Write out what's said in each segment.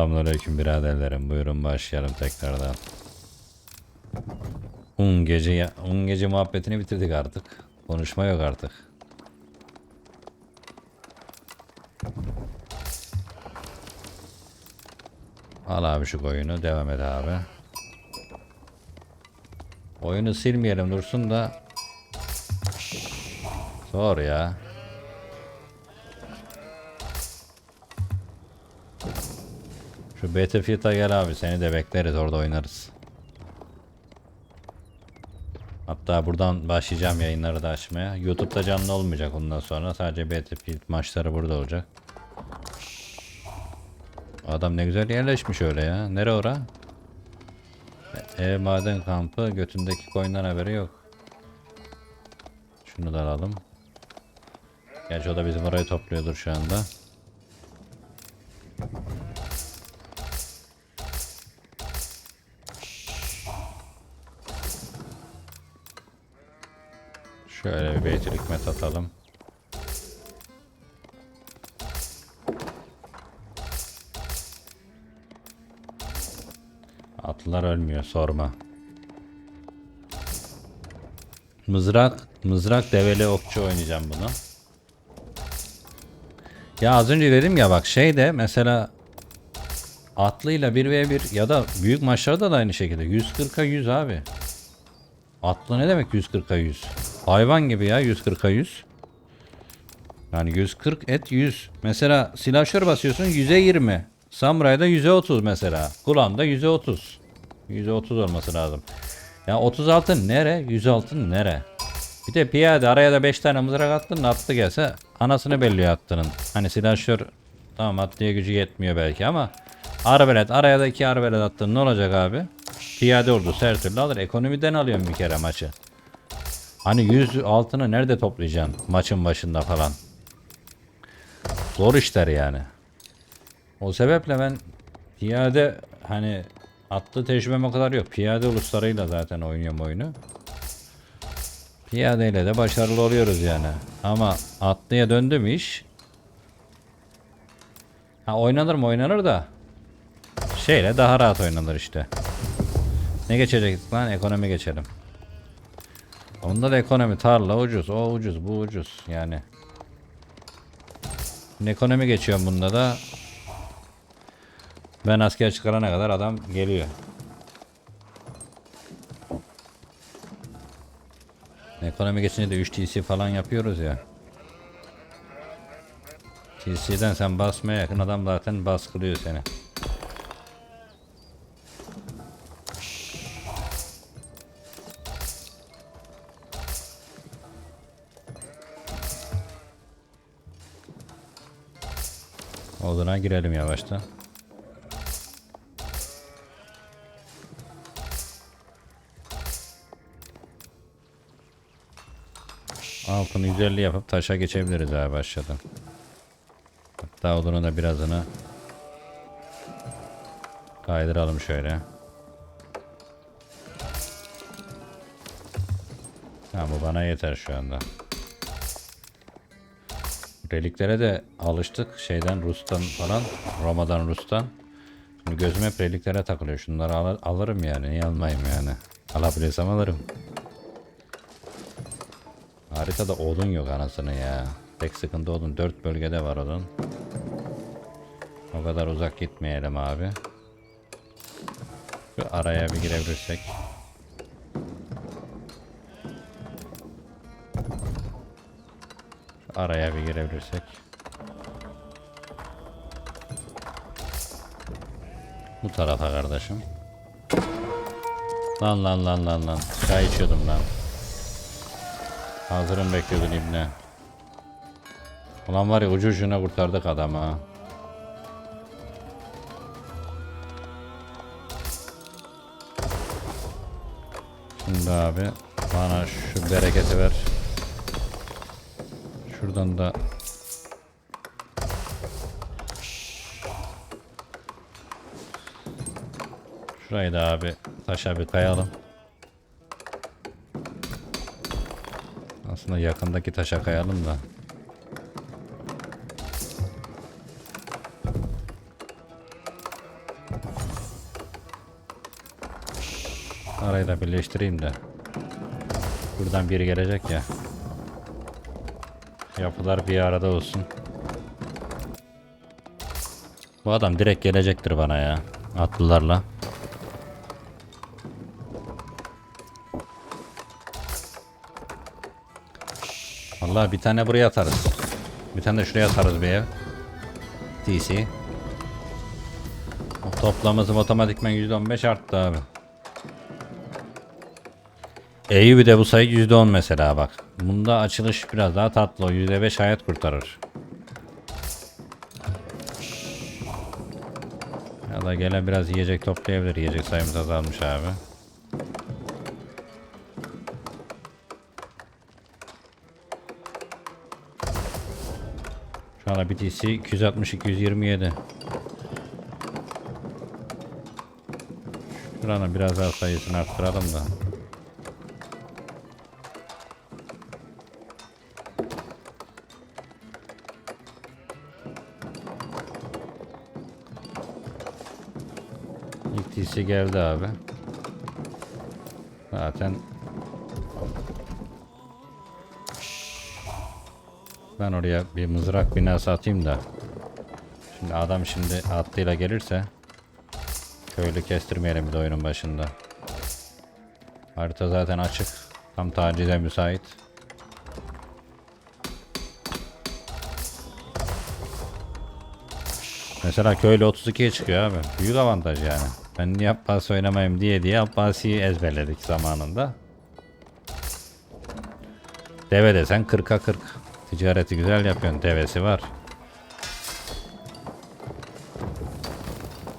Selamünaleyküm biraderlerim. Buyurun başlayalım tekrardan. Un gece un gece muhabbetini bitirdik artık. Konuşma yok artık. Al abi şu koyunu devam et abi. Oyunu silmeyelim dursun da Zor ya. Şu Battlefield'a gel abi seni de bekleriz orada oynarız. Hatta buradan başlayacağım yayınları da açmaya. YouTube'da canlı olmayacak ondan sonra. Sadece Battlefield maçları burada olacak. Adam ne güzel yerleşmiş öyle ya. Nere ora? Ev maden kampı götündeki koyundan haberi yok. Şunu da alalım. Gerçi o da bizim orayı topluyordur şu anda. Şöyle bir beytir hikmet atalım. Atlılar ölmüyor sorma. Mızrak, mızrak develi okçu oynayacağım bunu. Ya az önce dedim ya bak şeyde mesela atlıyla 1v1 ya da büyük maçlarda da aynı şekilde 140'a 100 abi. Atlı ne demek 140'a 100? Hayvan gibi ya 140'a 100. Yani 140 et 100. Mesela silahşör basıyorsun 100'e 20. Samuray'da 100'e 30 mesela. Kulağında 100'e 30. 100'e 30 olması lazım. Ya 36 nere? 106 nere? Bir de piyade araya da 5 tane mızrak attın attı gelse anasını belliyor attının. Hani silahşör tamam atlıya gücü yetmiyor belki ama arbelet araya da 2 arbelet attın ne olacak abi? Piyade ordusu her türlü alır. Ekonomiden alıyorum bir kere maçı. Hani 100 altını nerede toplayacaksın maçın başında falan. Zor işler yani. O sebeple ben piyade hani atlı tecrübem o kadar yok. Piyade uluslarıyla zaten oynuyorum oyunu. Piyadeyle de başarılı oluyoruz yani. Ama atlıya döndü iş? Ha oynanır mı oynanır da şeyle daha rahat oynanır işte. Ne geçecektik lan? Ekonomi geçelim. Onda da ekonomi tarla ucuz. O ucuz bu ucuz yani. Şimdi ekonomi geçiyorum bunda da. Ben asker çıkarana kadar adam geliyor. Ekonomi geçince de 3 TC falan yapıyoruz ya. TC'den sen basmaya yakın adam zaten baskılıyor seni. Oduna girelim yavaştan. Altını 150 yapıp taşa geçebiliriz abi aşağıdan. Hatta odunu da birazını kaydıralım şöyle. Ha bu bana yeter şu anda. Reliklere de alıştık şeyden Rus'tan falan Roma'dan Rus'tan. Şimdi gözüm hep reliklere takılıyor. Şunları al- alırım yani. Niye almayayım yani? Alabilirsem alırım. Haritada odun yok anasını ya. Tek sıkıntı odun. Dört bölgede var odun. O kadar uzak gitmeyelim abi. Şu araya bir girebilirsek. Araya bir girebilirsek. Bu tarafa kardeşim. Lan lan lan lan lan. Çay içiyordum lan. Hazırım bekliyordun ibne. Ulan var ya ucu ucuna kurtardık adamı ha. Şimdi abi bana şu bereketi ver. Şuradan da Şurayı da abi taşa bir kayalım. Aslında yakındaki taşa kayalım da. Arayı da birleştireyim de. Buradan biri gelecek ya. Yapılar bir arada olsun. Bu adam direkt gelecektir bana ya. Atlılarla. Vallahi bir tane buraya atarız. Bir tane de şuraya atarız bir ev. DC. O toplamımız otomatikmen %15 arttı abi. Bir de bu sayı %10 mesela bak. Bunda açılış biraz daha tatlı. O %5 hayat kurtarır. Ya da gelen biraz yiyecek toplayabilir. Yiyecek sayımız azalmış abi. Şu anda BTC 260 227. Şuranın biraz daha sayısını arttıralım da. İlk TC geldi abi. Zaten ben oraya bir mızrak binası atayım da. Şimdi adam şimdi atlıyla gelirse köylü kestirmeyelim bir de oyunun başında. Harita zaten açık. Tam tacize müsait. Mesela köylü 32'ye çıkıyor abi. Büyük avantaj yani. Ben niye Abbasi oynamayayım diye diye Abbasi'yi ezberledik zamanında. Deve desen 40'a 40. Ticareti güzel yapıyorsun. Devesi var.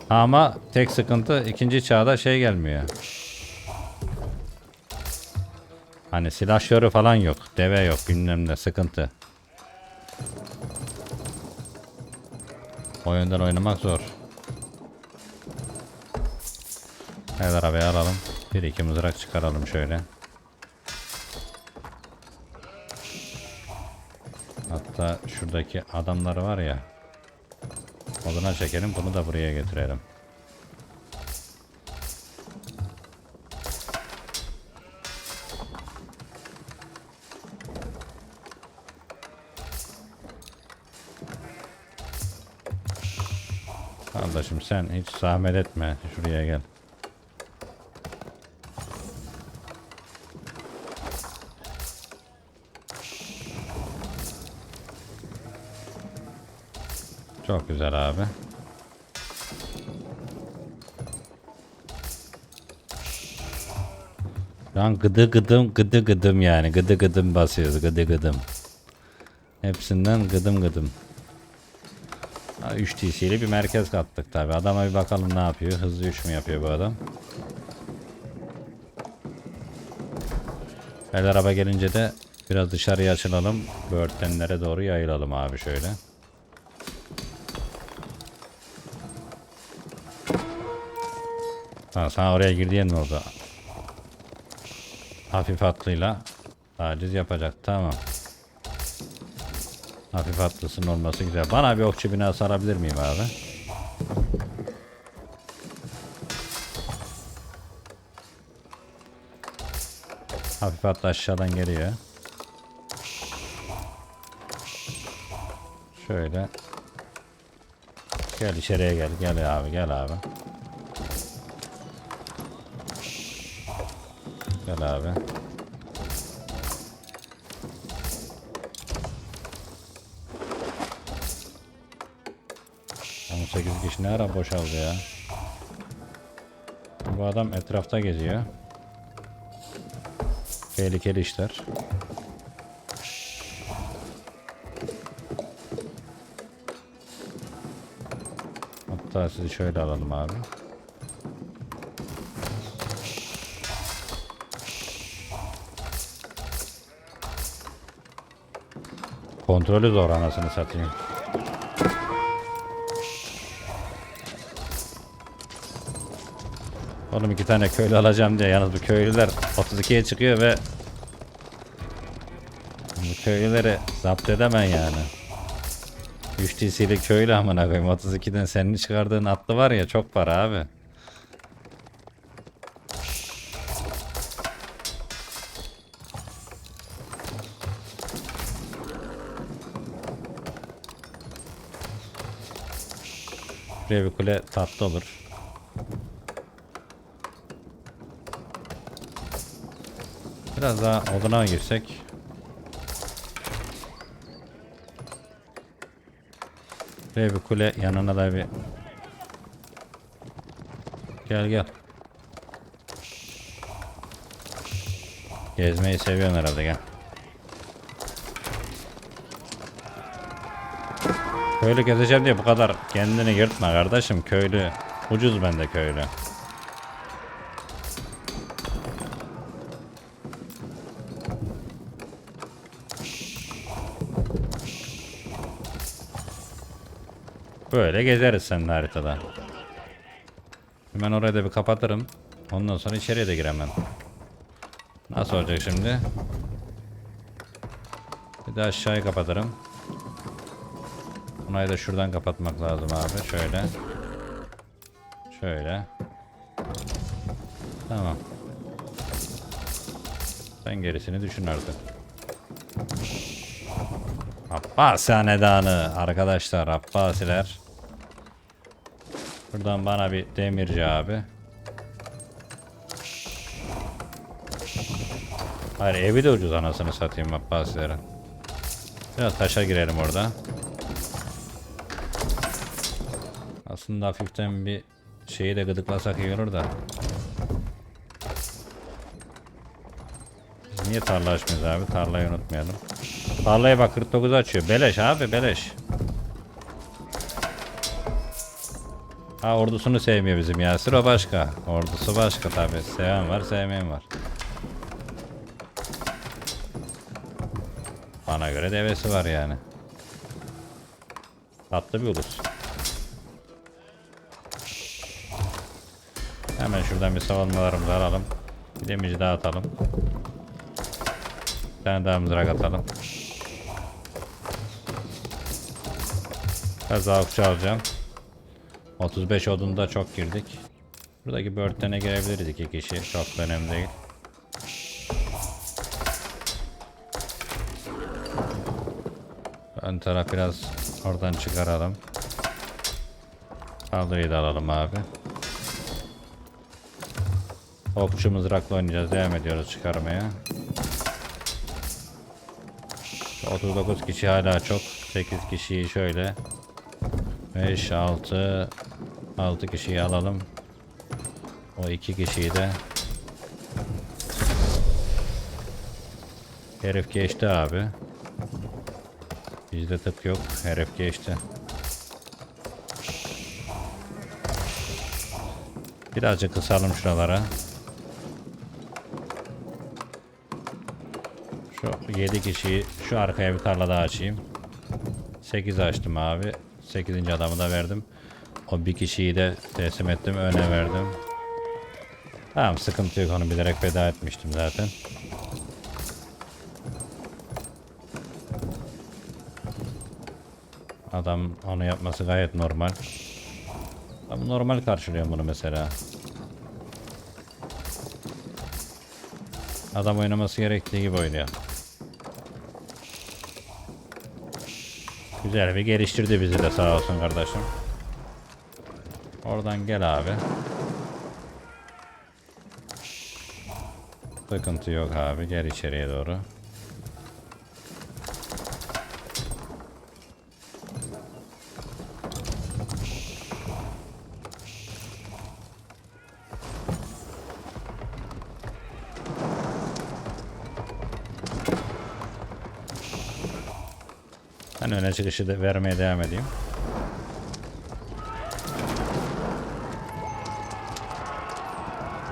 Ama tek sıkıntı ikinci çağda şey gelmiyor. Hani silahşörü falan yok. Deve yok bilmem ne sıkıntı. Oyundan oynamak zor. Evet arabayı alalım. Bir iki mızrak çıkaralım şöyle. Hatta şuradaki adamları var ya. Oduna çekelim bunu da buraya getirelim. Kardeşim sen hiç zahmet etme. Şuraya gel. Çok güzel abi. Lan gıdı gıdım gıdı gıdım yani gıdı gıdım basıyoruz gıdı gıdım. Hepsinden gıdım gıdım. 3 TC ile bir merkez kattık tabi. Adama bir bakalım ne yapıyor. Hızlı 3 mü yapıyor bu adam? El araba gelince de biraz dışarıya açılalım. Börtlenlere doğru yayılalım abi şöyle. Ha, sana oraya girdiyen mi oldu? Hafif atlıyla taciz yapacak. Tamam. Hafif atlısının olması güzel. Bana bir okçu binası alabilir miyim abi? Hafif atlı aşağıdan geliyor. Şöyle. Gel içeriye gel. Gel abi gel abi. Gel abi. On sekiz kişi ne ara boşaldı ya. Bu adam etrafta geziyor. Tehlikeli işler. Hatta sizi şöyle alalım abi. Kontrolü zor anasını satayım. Oğlum iki tane köylü alacağım diye yalnız bu köylüler 32'ye çıkıyor ve bu köylüleri zapt edemem yani. 3 TC'li köylü amına koyayım. 32'den senin çıkardığın atlı var ya çok para abi. Buraya bir kule tatlı olur. Biraz daha oduna girsek. Buraya bir kule yanına da bir Gel gel. Gezmeyi seviyorsun herhalde gel. Köylü gezeceğim diye bu kadar kendini yırtma kardeşim köylü. Ucuz bende köylü. Böyle gezeriz seninle haritada. Hemen orayı da bir kapatırım. Ondan sonra içeriye de giremem. Nasıl olacak şimdi? Bir de aşağıyı kapatırım. Bunayı da şuradan kapatmak lazım abi. Şöyle. Şöyle. Tamam. Sen gerisini düşün artık. Abbas hanedanı arkadaşlar Abbasiler. Buradan bana bir demirci abi. Hayır evi de ucuz anasını satayım Abbasilerin. Biraz taşa girelim orada. Aslında hafiften bir şeyi de gıdıklasak iyi olur da. Niye tarla açmıyoruz abi? Tarlayı unutmayalım. Tarlaya bak 49 açıyor. Beleş abi beleş. Ha ordusunu sevmiyor bizim Yasir o başka. Ordusu başka tabi. Seven var sevmeyen var. Bana göre devesi var yani. Tatlı bir ulus. Hemen şuradan bir savunmalarımızı alalım. Bir de müjde atalım. Bir tane daha mızrak atalım. Biraz daha okçu alacağım. 35 odunda çok girdik. Buradaki börtene girebiliriz iki kişi. Çok önemli değil. Ön taraf biraz oradan çıkaralım. Saldırıyı da alalım abi. Okçu mızrakla oynayacağız. Devam ediyoruz çıkarmaya. 39 kişi hala çok. 8 kişiyi şöyle 5 6 6 kişiyi alalım. O 2 kişiyi de Herif geçti abi. Bizde tık yok. Herif geçti. Birazcık kısalım şuralara. Şu 7 kişiyi şu arkaya bir tarla daha açayım. 8 açtım abi. 8. adamı da verdim. O bir kişiyi de teslim ettim. Öne verdim. Tamam sıkıntı yok onu bilerek feda etmiştim zaten. Adam onu yapması gayet normal. Ben normal karşılıyorum bunu mesela. Adam oynaması gerektiği gibi oynuyor. Güzel bir geliştirdi bizi de sağ olsun kardeşim. Oradan gel abi. Sıkıntı yok abi. Gel içeriye doğru. Ben öne çıkışı da vermeye devam edeyim.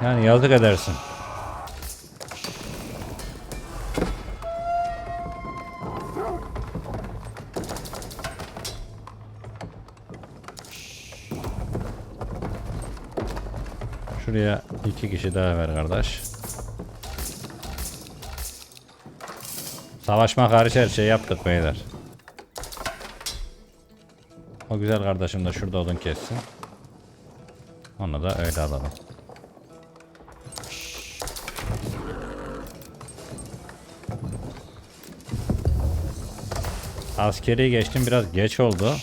Yani yazık edersin. Şuraya iki kişi daha ver kardeş. Savaşmak hariç her şey yaptık beyler. O güzel kardeşim de şurada odun kessin. Onu da öyle alalım. Askeri geçtim biraz geç oldu.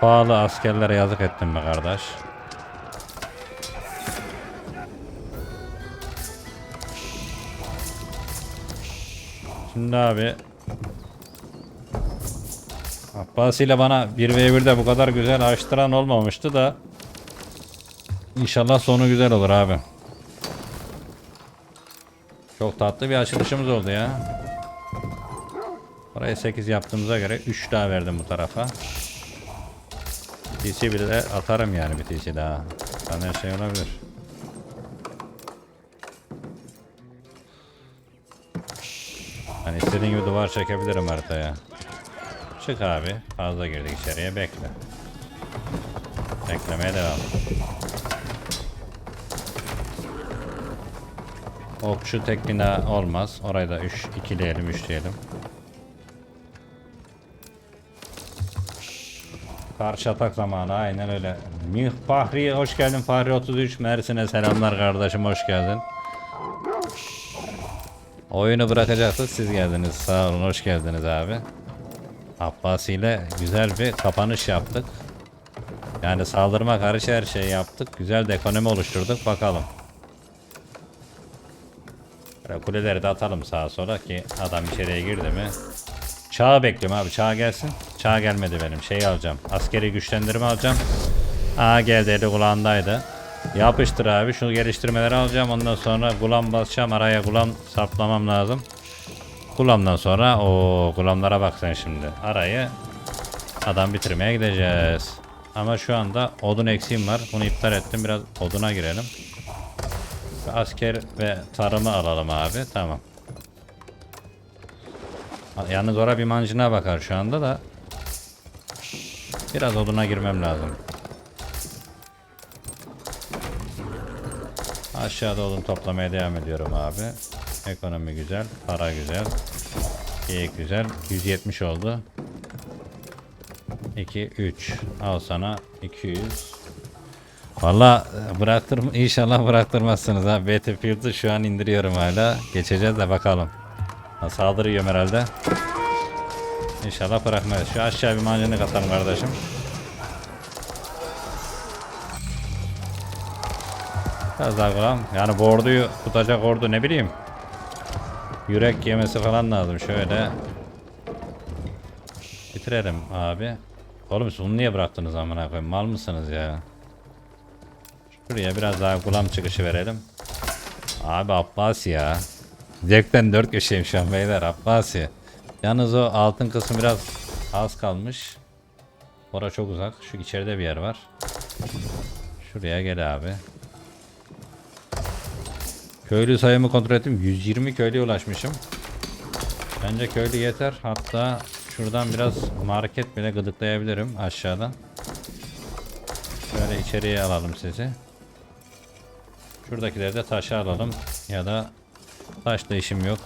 Pahalı askerlere yazık ettim be kardeş. Şimdi abi Abbasi ile bana 1v1'de bu kadar güzel açtıran olmamıştı da İnşallah sonu güzel olur abi. Çok tatlı bir açılışımız oldu ya. Buraya 8 yaptığımıza göre 3 daha verdim bu tarafa. TC bir de atarım yani bir TC daha. Ben her şey olabilir. Hani istediğin gibi duvar çekebilirim haritaya. Çık abi. Fazla girdik içeriye. Bekle. Beklemeye devam. Okçu tek olmaz. Orayı da 3 2 diyelim, 3 diyelim. Karşı atak zamanı aynen öyle. Mih Fahri hoş geldin Fahri 33 Mersin'e selamlar kardeşim hoş geldin. Oyunu bırakacaktık siz geldiniz sağ olun hoş geldiniz abi. Abbasi ile güzel bir kapanış yaptık. Yani saldırma karşı her şeyi yaptık. Güzel de ekonomi oluşturduk bakalım. Böyle kuleleri de atalım sağa sola ki adam içeriye girdi mi. Çağ bekliyorum abi çağ gelsin. Çağ gelmedi benim şeyi alacağım. Askeri güçlendirme alacağım. Aa geldi eli kulağındaydı. Yapıştır abi şu geliştirmeleri alacağım ondan sonra gulam basacağım araya gulam saplamam lazım. Gulamdan sonra o gulamlara bak sen şimdi. Arayı adam bitirmeye gideceğiz. Ama şu anda odun eksiğim var. Bunu iptal ettim. Biraz oduna girelim. Asker ve tarımı alalım abi. Tamam. Yalnız ora bir mancına bakar şu anda da. Biraz oduna girmem lazım. Aşağıda odun toplamaya devam ediyorum abi. Ekonomi güzel, para güzel. Geyik güzel. 170 oldu. 2 3 al sana 200 Valla bıraktır inşallah bıraktırmazsınız ha. Battlefield'ı şu an indiriyorum hala. Geçeceğiz de bakalım. Ha, Saldırıyorum herhalde. İnşallah bırakmayız. Şu aşağı bir mancını katalım kardeşim. Biraz daha kalalım. Yani bu orduyu tutacak ordu ne bileyim. Yürek yemesi falan lazım. Şöyle. Bitirelim abi. Oğlum siz bunu niye bıraktınız amına koyayım? Mal mısınız ya? Şuraya biraz daha gulam çıkışı verelim. Abi Abbasi ya. Zevkten dört köşeyim şu an beyler Abbasi. Yalnız o altın kısmı biraz az kalmış. Ora çok uzak. Şu içeride bir yer var. Şuraya gel abi. Köylü sayımı kontrol ettim. 120 köylüye ulaşmışım. Bence köylü yeter. Hatta şuradan biraz market bile gıdıklayabilirim aşağıdan. Şöyle içeriye alalım sizi. Şuradakileri de taşa alalım. Ya da taşla işim yok.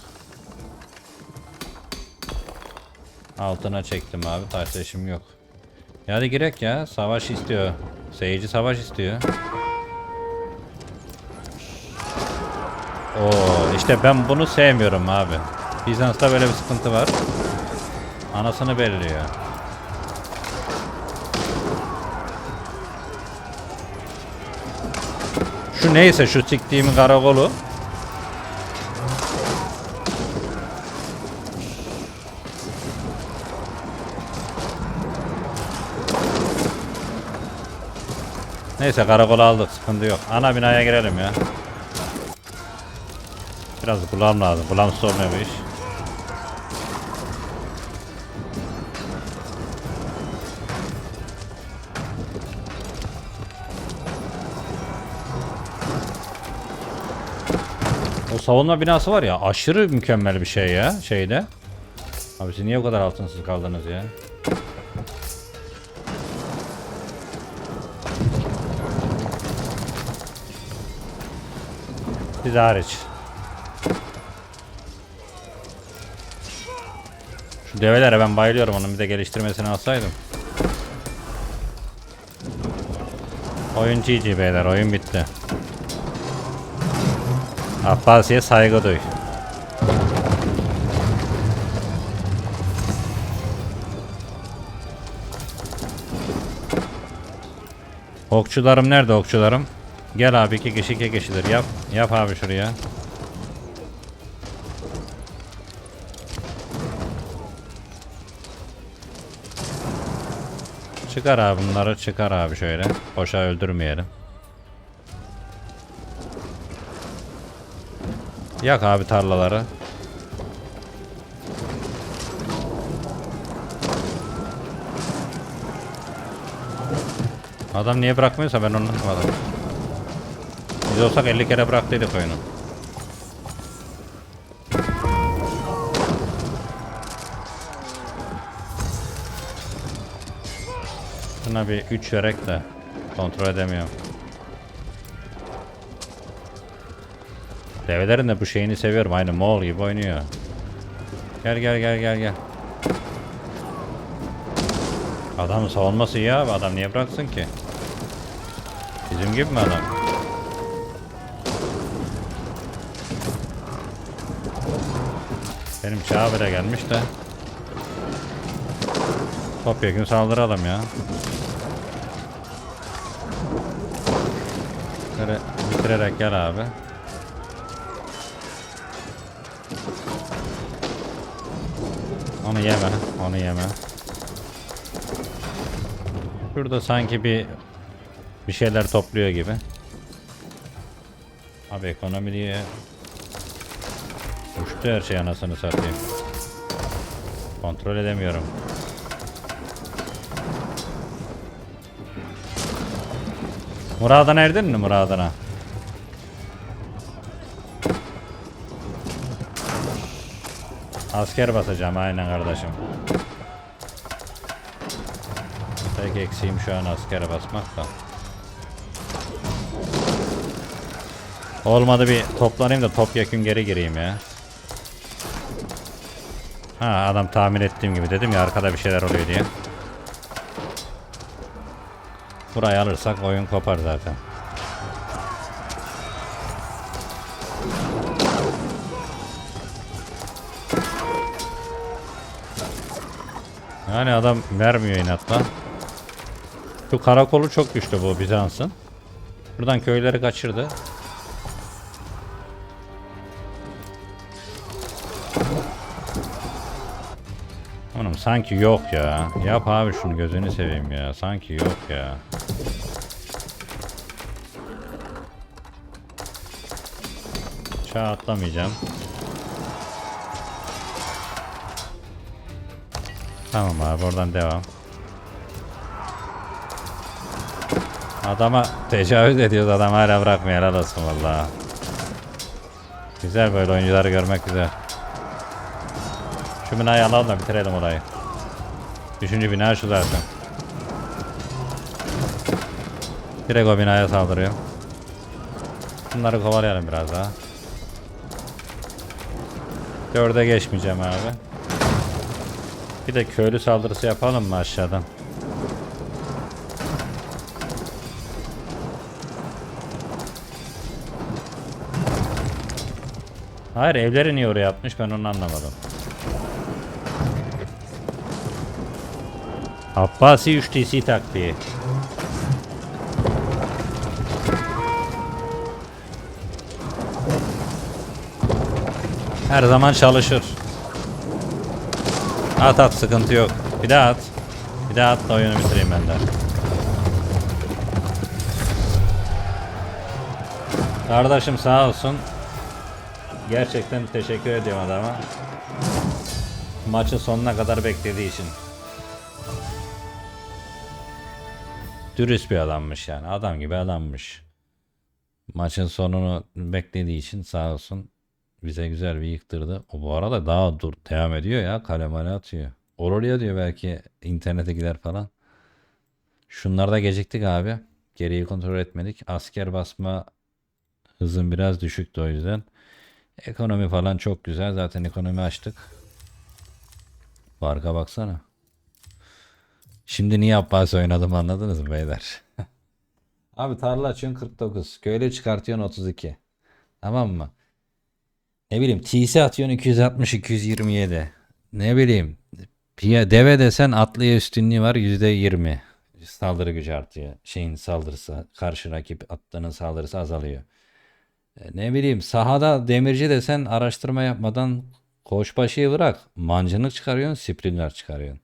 Altına çektim abi. Taşla işim yok. Ya hadi girek ya. Savaş istiyor. Seyirci savaş istiyor. Oo işte ben bunu sevmiyorum abi. Bizans'ta böyle bir sıkıntı var. Anasını belirliyor. Şu neyse şu siktiğimin karakolu. Neyse karakolu aldık sıkıntı yok. Ana binaya girelim ya. Biraz kulağım lazım. Kulağımsız olmuyor bu iş. O savunma binası var ya aşırı mükemmel bir şey ya şeyde. Abi siz niye bu kadar altınsız kaldınız ya? Siz hariç. Şu develere ben bayılıyorum onun bir de geliştirmesini alsaydım. Oyun GG beyler oyun bitti. Abbasi'ye saygı duy. Okçularım nerede okçularım? Gel abi iki kişi iki kişidir yap. Yap abi şuraya. Çıkar abi bunları çıkar abi şöyle. Boşa öldürmeyelim. Yak abi tarlaları. Adam niye bırakmıyorsa ben onu anlamadım. Biz olsak 50 kere bıraktıydık oyunu. Şuna bir 3 verek de kontrol edemiyorum. Develerin de bu şeyini seviyorum. Aynı Moğol gibi oynuyor. Gel gel gel gel gel. Adamın savunması iyi abi. Adam niye bıraksın ki? Bizim gibi mi adam? Benim çağa bile gelmiş de. Topyekun saldıralım ya. Böyle bitirerek gel abi. Onu yeme, onu yeme. Şurada sanki bir bir şeyler topluyor gibi. Abi ekonomi diye uçtu her şey anasını satayım. Kontrol edemiyorum. Muradına erdin mi muradına? Asker basacağım aynen kardeşim. Tek eksiğim şu an askere basmak da. Olmadı bir toplanayım da topyekun geri gireyim ya. Ha adam tahmin ettiğim gibi dedim ya arkada bir şeyler oluyor diye. Burayı alırsak oyun kopar zaten. Yani adam vermiyor inatla. Şu karakolu çok güçlü bu Bizans'ın. Buradan köyleri kaçırdı. Oğlum sanki yok ya. Yap abi şunu gözünü seveyim ya. Sanki yok ya. Çağ atlamayacağım. Tamam abi oradan devam. Adama tecavüz ediyoruz adam hala bırakmıyor helal olsun valla. Güzel böyle oyuncuları görmek güzel. Şu binayı alalım da bitirelim orayı. Üçüncü bina şu zaten. Direkt o binaya saldırıyor. Bunları kovalayalım biraz daha. Dörde geçmeyeceğim abi. Bir de köylü saldırısı yapalım mı aşağıdan? Hayır evleri niye oraya atmış ben onu anlamadım. Abbasi 3TC taktiği. Her zaman çalışır. At at sıkıntı yok. Bir daha at. Bir daha at da oyunu bitireyim ben de. Kardeşim sağ olsun. Gerçekten teşekkür ediyorum adama. Maçın sonuna kadar beklediği için. Dürüst bir adammış yani. Adam gibi adammış. Maçın sonunu beklediği için sağ olsun bize güzel bir yıktırdı. O bu arada daha dur devam ediyor ya. Kale male atıyor. Oraya diyor belki internete gider falan. Şunlarda geciktik abi. Geriyi kontrol etmedik. Asker basma Hızım biraz düşüktü o yüzden. Ekonomi falan çok güzel. Zaten ekonomi açtık. Farka baksana. Şimdi niye Abbas oynadım anladınız mı beyler? Abi tarla açıyorsun 49. Köylü çıkartıyorsun 32. Tamam mı? Ne bileyim TC atıyorsun 260 227. Ne bileyim piya deve desen atlıya üstünlüğü var %20. Saldırı gücü artıyor. Şeyin saldırısı karşı rakip attığının saldırısı azalıyor. E, Ne bileyim sahada demirci desen araştırma yapmadan koçbaşıyı bırak. Mancınık çıkarıyorsun, springer çıkarıyorsun.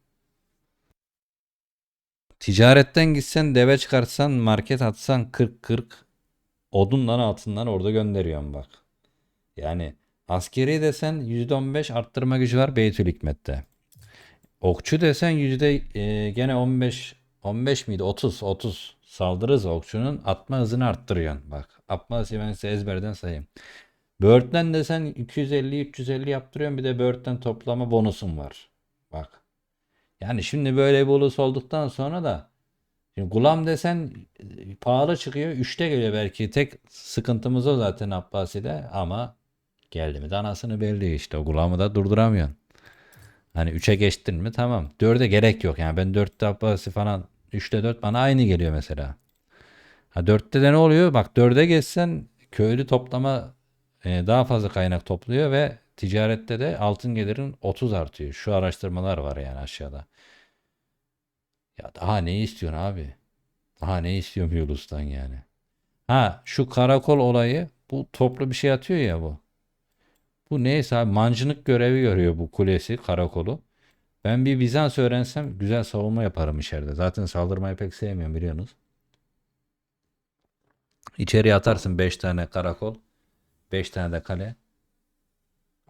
Ticaretten gitsen deve çıkartsan market atsan 40-40 odundan altından orada gönderiyorsun bak. Yani askeri desen %15 arttırma gücü var Beytül Hikmet'te. Okçu desen yüzde e, gene 15 15 miydi? 30 30 saldırı hızı okçunun atma hızını arttırıyorsun. Bak atma hızı ben size ezberden sayayım. Bird'den desen 250 350 yaptırıyorsun bir de Bird'den toplama bonusun var. Bak. Yani şimdi böyle bir ulus olduktan sonra da şimdi Gulam desen pahalı çıkıyor. 3'te geliyor belki. Tek sıkıntımız o zaten Abbasi'de ama geldi mi de anasını belli işte. O Gulam'ı da durduramıyorsun. Hani 3'e geçtin mi tamam. 4'e gerek yok. Yani ben 4'te Abbasi falan 3'te 4 bana aynı geliyor mesela. Ha 4'te de ne oluyor? Bak 4'e geçsen köylü toplama e, daha fazla kaynak topluyor ve ticarette de altın gelirin 30 artıyor. Şu araştırmalar var yani aşağıda. Ya daha ne istiyorsun abi? Daha ne istiyorsun bir ulustan yani? Ha şu karakol olayı bu toplu bir şey atıyor ya bu. Bu neyse abi mancınık görevi görüyor bu kulesi karakolu. Ben bir Bizans öğrensem güzel savunma yaparım içeride. Zaten saldırmayı pek sevmiyorum biliyorsunuz. İçeriye atarsın 5 tane karakol. 5 tane de kale.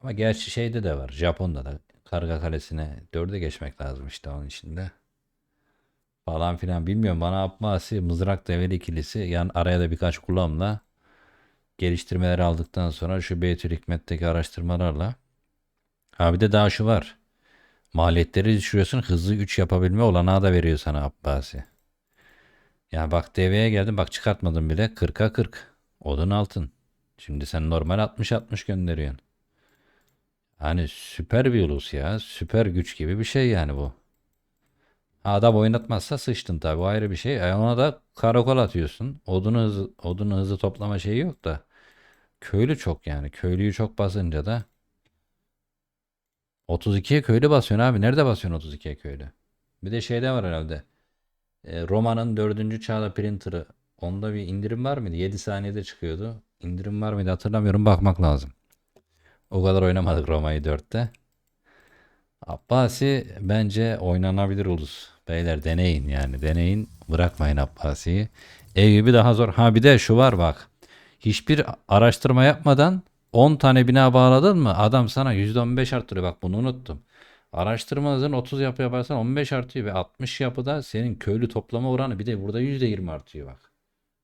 Ama gerçi şeyde de var. Japon'da da karga kalesine 4'e geçmek lazım işte onun içinde. Falan filan bilmiyorum. Bana Abbasi mızrak develi ikilisi yan araya da birkaç kulağımla geliştirmeleri aldıktan sonra şu Beytül Hikmet'teki araştırmalarla ha bir de daha şu var. Maliyetleri düşürüyorsun. Hızlı 3 yapabilme olanağı da veriyor sana Abbasi. Yani bak deveye geldim bak çıkartmadım bile 40'a 40. Odun altın. Şimdi sen normal 60-60 gönderiyorsun. Hani süper bir ulus ya. Süper güç gibi bir şey yani bu. Adam oynatmazsa sıçtın tabii. O ayrı bir şey. E ona da karakol atıyorsun. Odunu hızı, odunu hızlı toplama şeyi yok da. Köylü çok yani. Köylüyü çok basınca da 32'ye köylü basıyorsun abi. Nerede basıyorsun 32'ye köylü? Bir de şeyde var herhalde. E, Roma'nın 4. çağda printer'ı. Onda bir indirim var mıydı? 7 saniyede çıkıyordu. İndirim var mıydı hatırlamıyorum. Bakmak lazım. O kadar oynamadık Roma'yı 4'te. Abbasi bence oynanabilir ulus. Beyler deneyin yani. Deneyin. Bırakmayın Abbasi'yi. Eyyubi daha zor. Ha bir de şu var bak. Hiçbir araştırma yapmadan 10 tane bina bağladın mı adam sana %15 arttırıyor. Bak bunu unuttum. Araştırma hızını 30 yapı yaparsan 15 artıyor ve 60 yapıda senin köylü toplama oranı bir de burada %20 artıyor bak.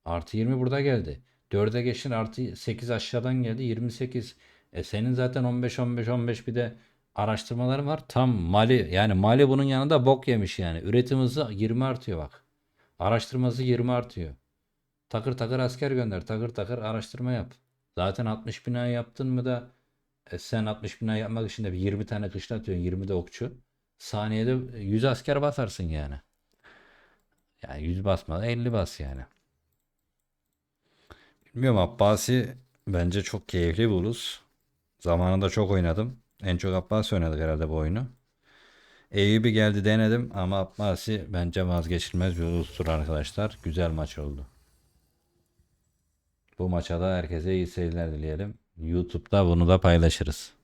Artı 20 burada geldi. 4'e geçtin artı 8 aşağıdan geldi 28. E senin zaten 15 15 15 bir de araştırmaların var. Tam Mali yani Mali bunun yanında bok yemiş yani. Üretim hızı 20 artıyor bak. Araştırma hızı 20 artıyor. Takır takır asker gönder. Takır takır araştırma yap. Zaten 60 bina yaptın mı da e, sen 60 bina yapmak için de bir 20 tane kışla atıyorsun. 20 de okçu. Saniyede 100 asker basarsın yani. Yani 100 basmadan 50 bas yani. Bilmiyorum Abbasi bence çok keyifli bir ulus. Zamanında çok oynadım. En çok Abbasi oynadık herhalde bu oyunu. Eyüp'ü geldi denedim ama Abbasi bence vazgeçilmez bir ulustur arkadaşlar. Güzel maç oldu. Bu maça da herkese iyi seyirler dileyelim. YouTube'da bunu da paylaşırız.